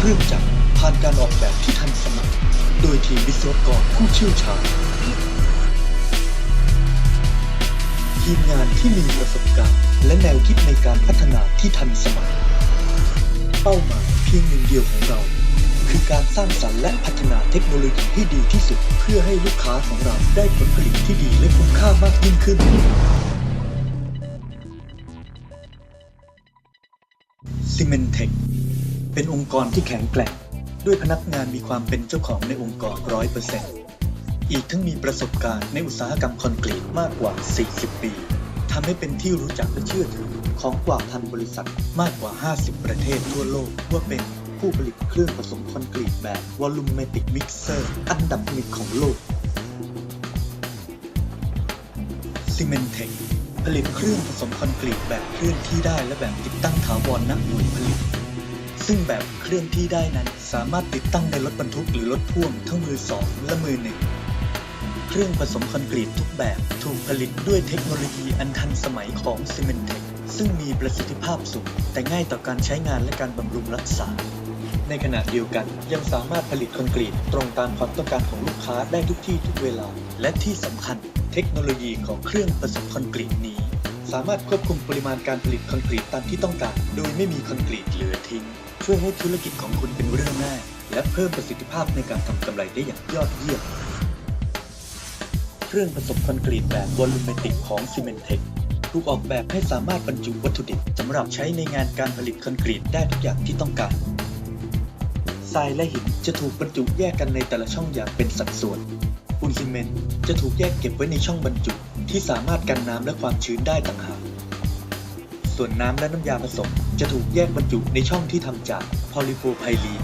เครื่องจักรผ่านการออกแบบที่ทันสมัย โดยทีมวิศวกรผู้เชี่ยวชาญ ทีมงานที่มีประสบการณ์และแนวคิดในการพัฒนาที่ทันสมัย เป้าหมายเพียงหนึ่งเดียวของเรา คือการสร้างสรรค์และพัฒนาเทคโนโลยีที่ดีที่สุด เพื่อให้ลูกค้าของเราได้ผลผลิตที่ดีและคุ้มค่ามากยิ่งขึ้นซีเมนเทค เป็นองค์กรที่แข็งแกร่ง ด้วยพนักงานมีความเป็นเจ้าของในองค์กรร้อยเปอร์เซ็นต์อีกทั้งมีประสบการณ์ในอุตสาหกรรมคอนกรีตมากกว่า 40 ปีทำให้เป็นที่รู้จักและเชื่อถือของกว่าพันบริษัทมากกว่า 50 ประเทศทั่วโลกว่าเป็นผู้ผลิตเครื่องผสมคอนกรีตแบบวอลลุ่มเมติกมิกเซอร์อันดับหนึ่งของโลกซีเมนเทคผลิตเครื่องผสมคอนกรีตแบบเคลื่อนที่ได้และแบบติดตั้งถาวรณหน่วยผลิต ซึ่งแบบเคลื่อนที่ได้นั้นสามารถติดตั้งในรถบรรทุกหรือรถพ่วงทั้งมือสองและมือหนึ่งเครื่องผสมคอนกรีตทุกแบบถูกผลิตด้วยเทคโนโลยีอันทันสมัยของซีเมนเทคซึ่งมีประสิทธิภาพสูง แต่ง่ายต่อการใช้งานและการบำรุงรักษา ในขณะเดียวกันยังสามารถผลิตคอนกรีตตรงตามความต้องการของลูกค้าได้ทุกที่ทุกเวลา และที่สำคัญ เทคโนโลยีของเครื่องผสมคอนกรีตนี้ สามารถควบคุมปริมาณการผลิตคอนกรีตตามที่ต้องการ โดยไม่มีคอนกรีตเหลือทิ้ง ช่วยให้ธุรกิจของคุณเป็นเรื่องง่ายและเพิ่มประสิทธิภาพในการทำกำไรได้อย่างยอดเยี่ยม เครื่องผสมคอนกรีตแบบวอลลุ่มเมติกของซีเมนเทคถูกออกแบบให้สามารถบรรจุวัตถุดิบสำหรับใช้ในงานการผลิตคอนกรีตได้ทุกอย่างที่ต้องการทรายและหินจะถูกบรรจุแยกกันในแต่ละช่องอย่างเป็นสัดส่วน ปูนซีเมนต์จะถูกแยกเก็บไว้ในช่องบรรจุ ที่สามารถกันน้ำและความชื้นได้ต่างหาก ส่วนน้ำและน้ำยาผสม จะถูกแยกบรรจุในช่องที่ทำจากพอลิโพไพลีน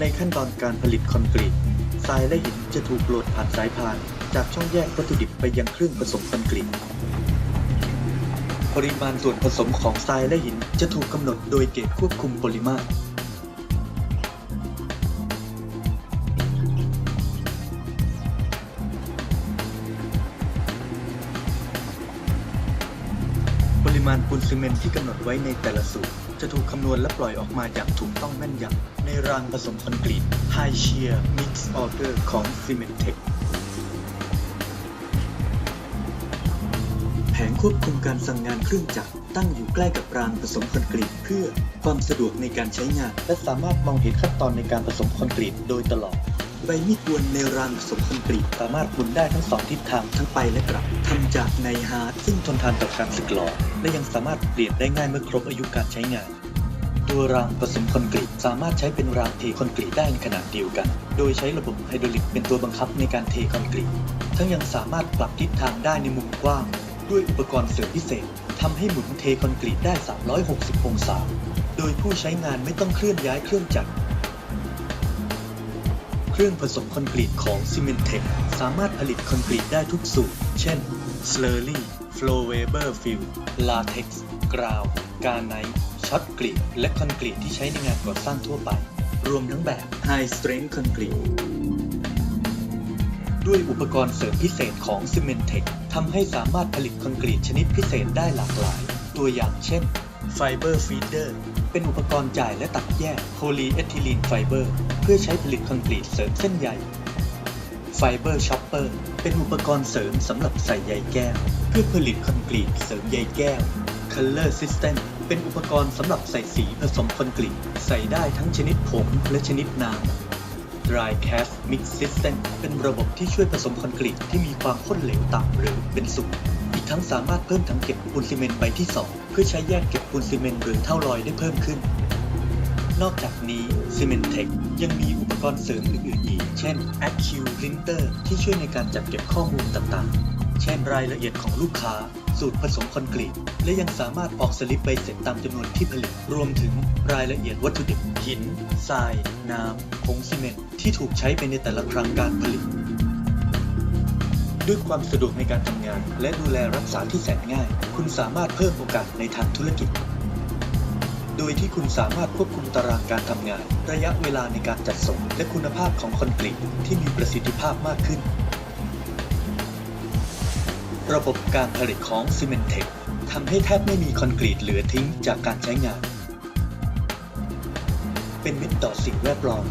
ในขั้นตอนการผลิตคอนกรีตทรายและหินจะถูกโหลดผ่านสายพาน จากช่องแยกวัตถุดิบไปยังเครื่องผสมคอนกรีตปริมาณส่วนผสมของทรายและหินจะถูกกำหนดโดยเกจควบคุมปริมาตร มาณปูนซีเมนที่กำหนดไว้ในแต่ละสูตร จะถูกคำนวณและปล่อยออกมาอย่างถูกต้องแม่นยำในรางผสมคอนกรีต High Shear Mix Order ของ Cementech แผงควบคุมการสั่งงานเครื่องจักรตั้งอยู่ใกล้กับรางผสมคอนกรีต เพื่อความสะดวกในการใช้งาน และสามารถมองเห็นขั้นตอนในการผสมคอนกรีตโดยตลอดใบมีดวนในรางผสมคอนกรีตสามารถหมุนได้ทั้งสองทิศทางทั้งไปและกลับทำจากไนฮาร์ดซึ่งทนทานต่อการสึกหรอ และยังสามารถเปลี่ยนได้ง่ายเมื่อครบอายุการใช้งาน ตัวรางผสมคอนกรีตสามารถใช้เป็นรางเทคอนกรีตได้ในขนาดเดียวกัน โดยใช้ระบบไฮดรอลิกเป็นตัวบังคับในการเทคอนกรีต ทั้งยังสามารถปรับทิศทางได้ในมุมกว้าง ด้วยอุปกรณ์เสริมพิเศษทำให้หมุนเทคอนกรีตได้ 360 องศา โดยผู้ใช้งานไม่ต้องเคลื่อนย้ายเครื่องจักรเครื่องผสมคอนกรีตของ Cementech สามารถผลิตคอนกรีตได้ทุกสูตร เช่น Flow Weber Fill Latex Ground Garnite ช็อตกรีดและคอนกรีตที่ใช้ในงานก่อสร้างทั่วไป รวมทั้งแบบ High Strength Concrete ด้วยอุปกรณ์เสริมพิเศษของ Cementech ทำให้สามารถผลิตคอนกรีตชนิดพิเศษได้หลากหลาย ตัวอย่างเช่น Fiber Feeder เป็นอุปกรณ์จ่ายและตัดแยก Polyethylene Fiber เพื่อใช้ผลิตคอนกรีตเสริมเส้นใย Fiber Chopper เป็นอุปกรณ์เสริมสำหรับใส่ใยแก้ว พื่อผลิตคอนกรีตเสริมใยแก้ว Color System เป็นอุปกรณ์สำหรับใส่สีผสมคอนกรีตใส่ได้ทั้งชนิดผงและชนิดน้ำ Dry Cast Mix System เป็นระบบที่ช่วยผสมคอนกรีตที่มีความข้นเหลวต่ำหรือเป็นสุกอีกทั้งสามารถเพิ่มถังเก็บปูนซีเมนต์ใบที่ 2 เพื่อใช้แยกเก็บปูนซีเมนต์หรือเท่าลอยได้เพิ่มขึ้น นอกจากนี้ Cementech ยังมีอุปกรณ์เสริมอื่นๆอีก เช่น Accu Printer ที่ช่วยในการจัดเก็บข้อมูลต่างๆ เช่นรายละเอียดของลูกค้า สูตรผสมคอนกรีต และยังสามารถออกสลิปใบเสร็จตามจำนวนที่ผลิต รวมถึงรายละเอียดวัตถุดิบ หิน ทราย น้ำผงซีเมนต์ที่ถูกใช้ไปในแต่ละครั้งการผลิต ด้วยความสะดวกในการทำงาน และดูแลรักษาที่แสนง่าย คุณสามารถเพิ่มโอกาสในทางธุรกิจโดยที่คุณสามารถควบคุมตารางการทำงาน ระยะเวลาในการจัดส่ง และคุณภาพของคอนกรีตที่มีประสิทธิภาพมากขึ้น ระบบการผลิตของ c e m e n t e c h ทำให้แทบไม่มีคอนกรีตเหลือทิ้งจากการใช้งาน เป็นมิตรต่อสิ่งแวดล้อม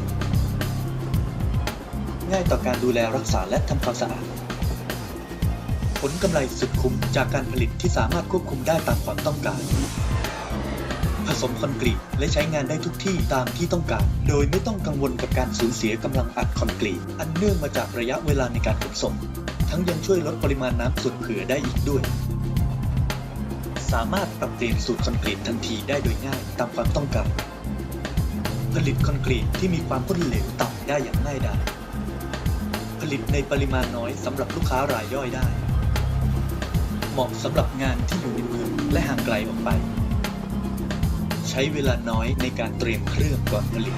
ง่ายต่อการดูแลรักษาและทำความสะอาด ผลกำไรสุดคุ้มจากการผลิตที่สามารถควบคุมได้ตามความต้องการ ผสมคอนกรีตและใช้งานได้ทุกที่ตามที่ต้องการ โดยไม่ต้องกังวลกับการสูญเสียกำลังอัดคอนกรีต อันเนื่องมาจากระยะเวลาในการขนส่ง ทั้งยังช่วยลดปริมาณน้ำส่วนเผื่อได้อีกด้วย สามารถปรับเปลี่ยนสูตรคอนกรีตทันทีได้โดยง่ายตามความต้องการ ผลิตคอนกรีตที่มีความพ่นเหลวต่ำได้อย่างง่ายดายผลิตในปริมาณน้อยสำหรับลูกค้ารายย่อยได้ เหมาะสำหรับงานที่อยู่ในเมืองและห่างไกลออกไป ใช้เวลาน้อยในการเตรียมเครื่องก่อนผลิต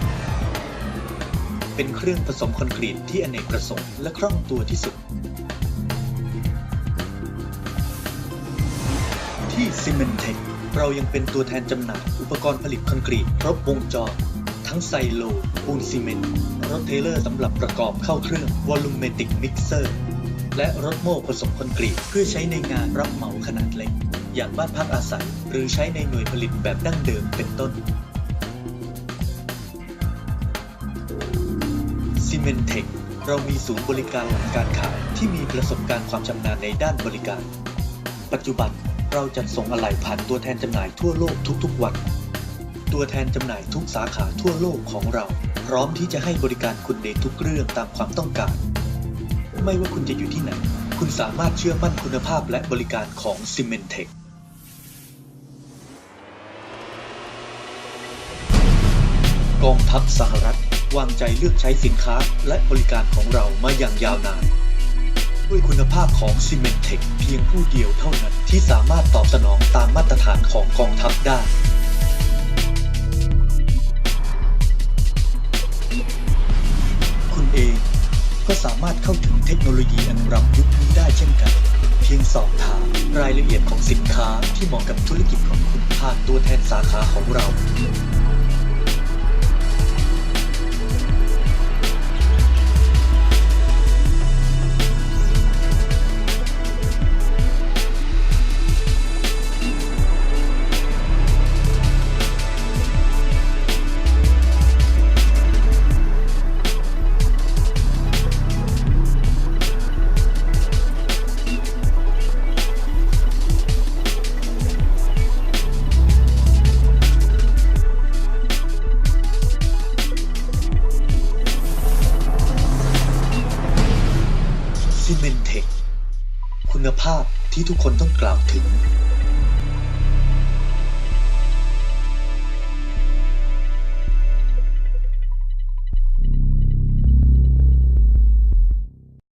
เป็นเครื่องผสมคอนกรีตที่อเนกประสงค์และคล่องตัวที่สุด ที่ c e m e n t e c h เรายังเป็นตัวแทนจำหน่ายอุปกรณ์ผลิตคอนกรีตครบวงจร ทั้งไซโล ปูนซีเมนต์รถเทเลอร์สำหรับประกอบเข้าเครื่องวอล u m e t i c Mixer และรถโม่ผสมคอนกรีตเพื่อใช้ในงานรับเหมาขนาดเล็ก อย่างบ้านพักอาศัย หรือใช้ในหน่วยผลิตแบบดั้งเดิมเป็นต้น c e m e n t e c h เรามีศูนย์บริการหลังการขายที่มีประสบการณ์ความชำนาญในด้านบริการ ปัจจุบัน เราจัดส่งอะไหล่ผ่านตัวแทนจำหน่ายทั่วโลกทุกๆวัน ตัวแทนจำหน่ายทุกสาขาทั่วโลกของเรา พร้อมที่จะให้บริการคุณในทุกเรื่องตามความต้องการ ไม่ว่าคุณจะอยู่ที่ไหน คุณสามารถเชื่อมั่นคุณภาพและบริการของ c e m e n t e c h กองทัพสหรัฐวางใจเลือกใช้สินค้าและบริการของเรามาอย่างยาวนาน ด้วยคุณภาพของ c e m e n t e c h เพียงผู้เดียวเท่านั้นที่สามารถตอบสนองตามมาตรฐานของกองทัพได้คุณเองก็สามารถเข้าถึงเทคโนโลยีอันล้ำยุคนี้ได้เช่นกัน เพียงสอบถามรายละเอียดของสินค้าที่เหมาะกับธุรกิจของคุณผ่านตัวแทนสาขาของเรา ซีเมนเทค คุณภาพที่ทุกคนต้องกล่าวถึง